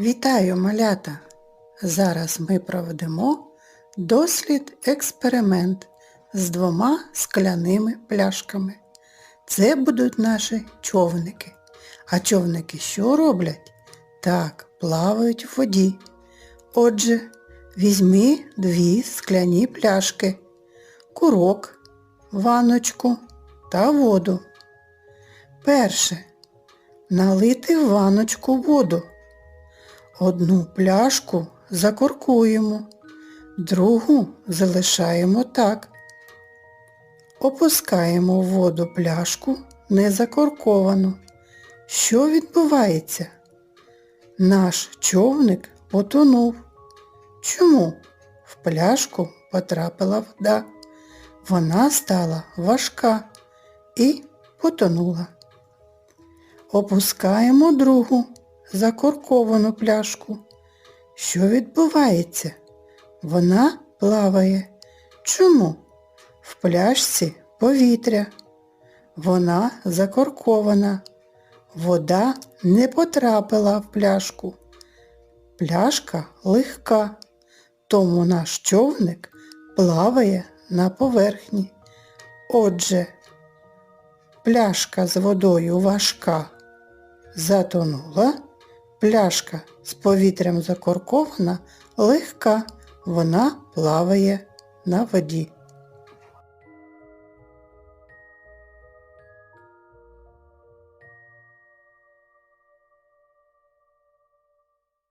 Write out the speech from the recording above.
Вітаю, малята! Зараз ми проведемо дослід-експеримент з двома скляними пляшками. Це будуть наші човники. А човники що роблять? Так, плавають в воді. Отже, візьми дві скляні пляшки, курок, ваночку та воду. Перше. Налити в ваночку воду. Одну пляшку закоркуємо, другу залишаємо так. Опускаємо в воду пляшку незакорковану. Що відбувається? Наш човник потонув. Чому? В пляшку потрапила вода. Вона стала важка і потонула. Опускаємо другу закорковану пляшку. Що відбувається? Вона плаває. Чому? В пляшці повітря. Вона закоркована. Вода не потрапила в пляшку. Пляшка легка, тому наш човник плаває на поверхні. Отже, пляшка з водою важка затонула, пляшка з повітрям закоркована, легка, вона плаває на воді.